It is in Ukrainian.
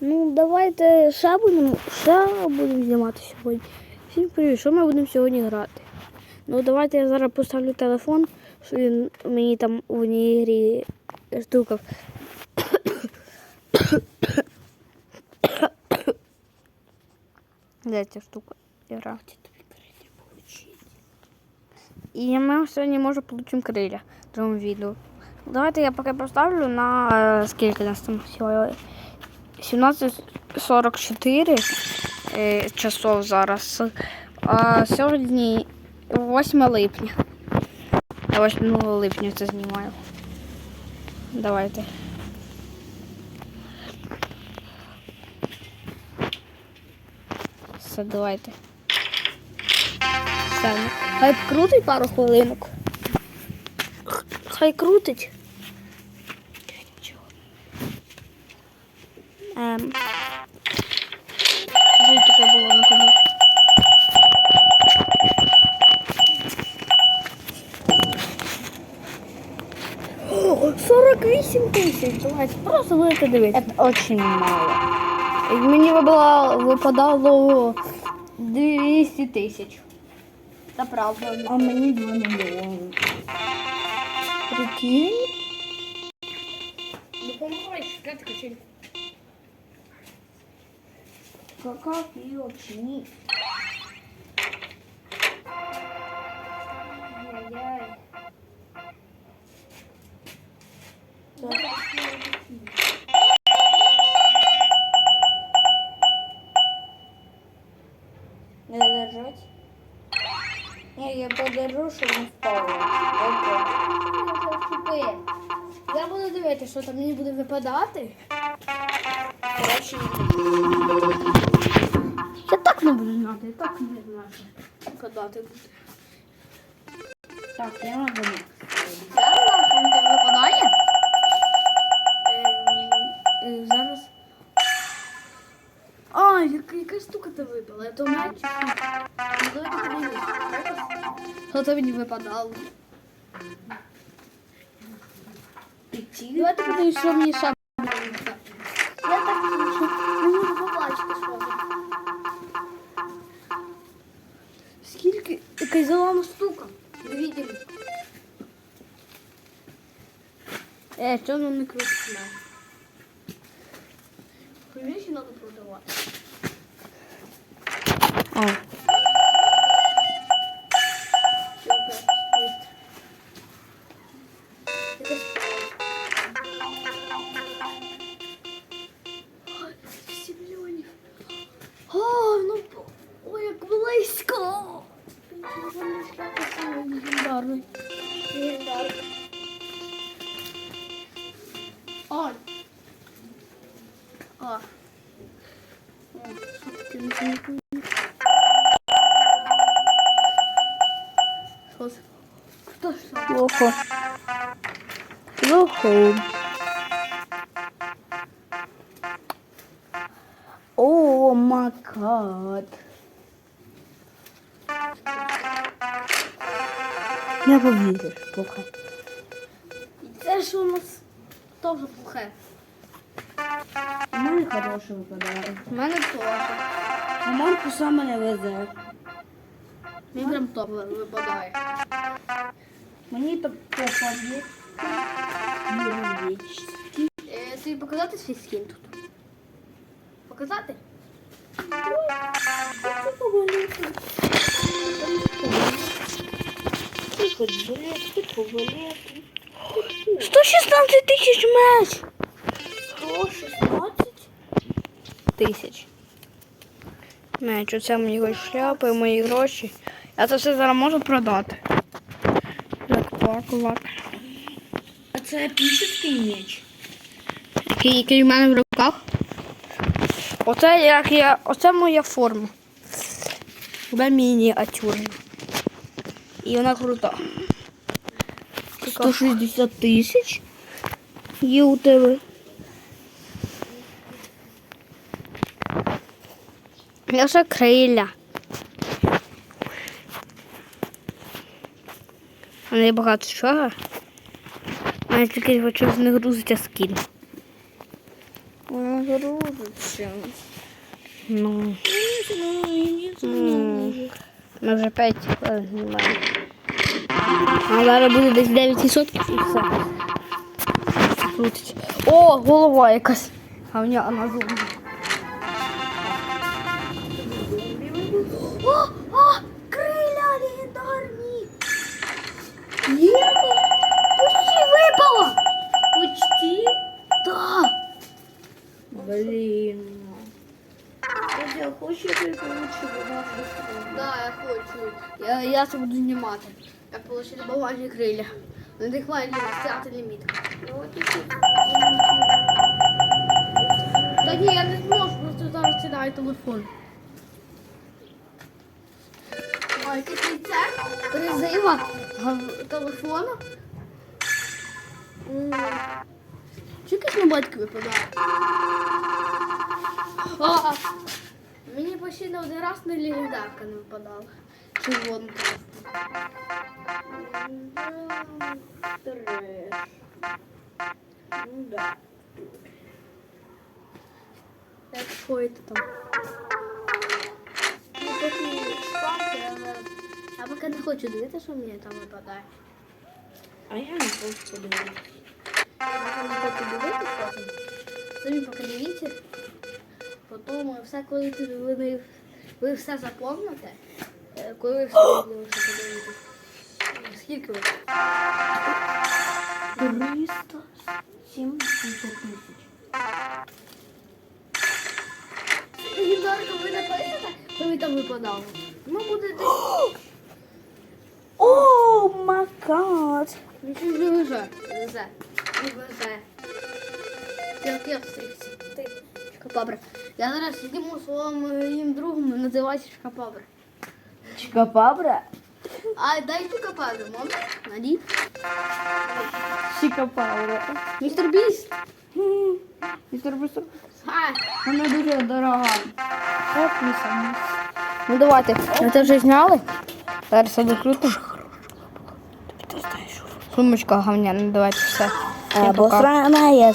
Ну, давайте ще будемо, ще будемо знімати сьогодні. Всім привіт, що ми будемо сьогодні грати? Ну, давайте я зараз поставлю телефон, що він мені там в одній грі стукав. Де ця штука? Гра. І ми сьогодні може получимо крилля в цьому відео. Давайте я поки поставлю на е, скільки нас там сьогодні? 17.44 е, часов зараз. А сьогодні 8 липня. Я 8 липня це знімаю. Давайте. Все, давайте. Все. Хай крутить пару хвилинок. Хай крутить. Ем. Вже таке було на каналі. О, 48 тисяч. Давайте просто будете дивитися. Это очень мало. І Мені випадало, випадало 200 тисяч. Це правда. А мені 2 мільйони. Прикинь. Допомагай шукати Кака і очні. Ай-яй. Не держать? Ні, я подержу, щоб не впало. Я буду дивитися, що там мені буде випадати. Я так не буду знати, я так не знаю. що Випадати буде. Так, я. Зараз вам випадає? Ем, е, Зараз. А, яка, яка штука то випала? Я м'яч. Ну, давайте подивимось. Що то мені випадало? Давайте подивимось, що мені ще буде випадати. Я так думаю, що не можу побачити, що там. Скільки? Якась зелена штука. Ви видели? Е, що нам не крутить мене? Хрюші треба продавати. О. О, ну, ой, як близько. Плохо. Плохо. О, макат. Не повіриш, плохо. І це ж у нас теж плохе. У мене хороше випадає. У мене теж. А Марку саме не везе. Мені прям топ випадає. Мені то попаде. Юридичний. Е, тобі показати свій скін тут? Показати? Футболет, 116 тисяч меч! 116? Тисяч. Меч, оце мої шляпи, мої гроші. Я це все зараз можу продати. Так, пакувати. А це епічний меч. Який, який в мене в руках. Оце як я. Оце моя форма. Вона мініатюрна. І вона крута. 160 тисяч? Є у тебе. Я ще крилля. У мене є багато чого. У мене тільки почав не грузиться скін. Вона грузить. Ну. М, Ми вже 5 хвилин знімаємо. А зараз буде десь 9 відсотків і все. Крутить. О, голова якась. Гавняна зубна. О, о, криля легендарні. Є! Я, це буду знімати. Як отримати бумажні крилля. На них має стати ліміт. Та ні, я не зможу, просто зараз сідаю телефон. Ой, такий це призива. М. Чи якийсь на батьки випадає? Мені почти на один раз на легендарка не випадала. Червону Треш. Ну да. Як що це там? Ну, поки спати, але... Я поки не хочу дивитися, що мені там випадає. А я не хочу подивитися. Я не хочу дивитися, що там. Самі поки дивіться. Потім все, коли ти, ви, не- ви все запомните, е, коли ви все лише. Скільки ви? 300 700 тисяч. Легендарка ви не пам'ятаєте, коли там випадало? Ну, буде десь... О, макат. Ну, що вже везе? Везе. Не везе. Як я встрівся. Ти, шкапабра. Я зараз єдиному своїм другом називаюся шкапабра. Чикапабра? А дай капабру, мам. Наді. Чикапабра. Містер Біст. Містер Бустер. А, Вона дуже дорога. От ми самі. ну давайте. Ми це вже зняли. Зараз я докрутимо. Ти Сумочка говняна, давайте все. Всім пока. Обосрана я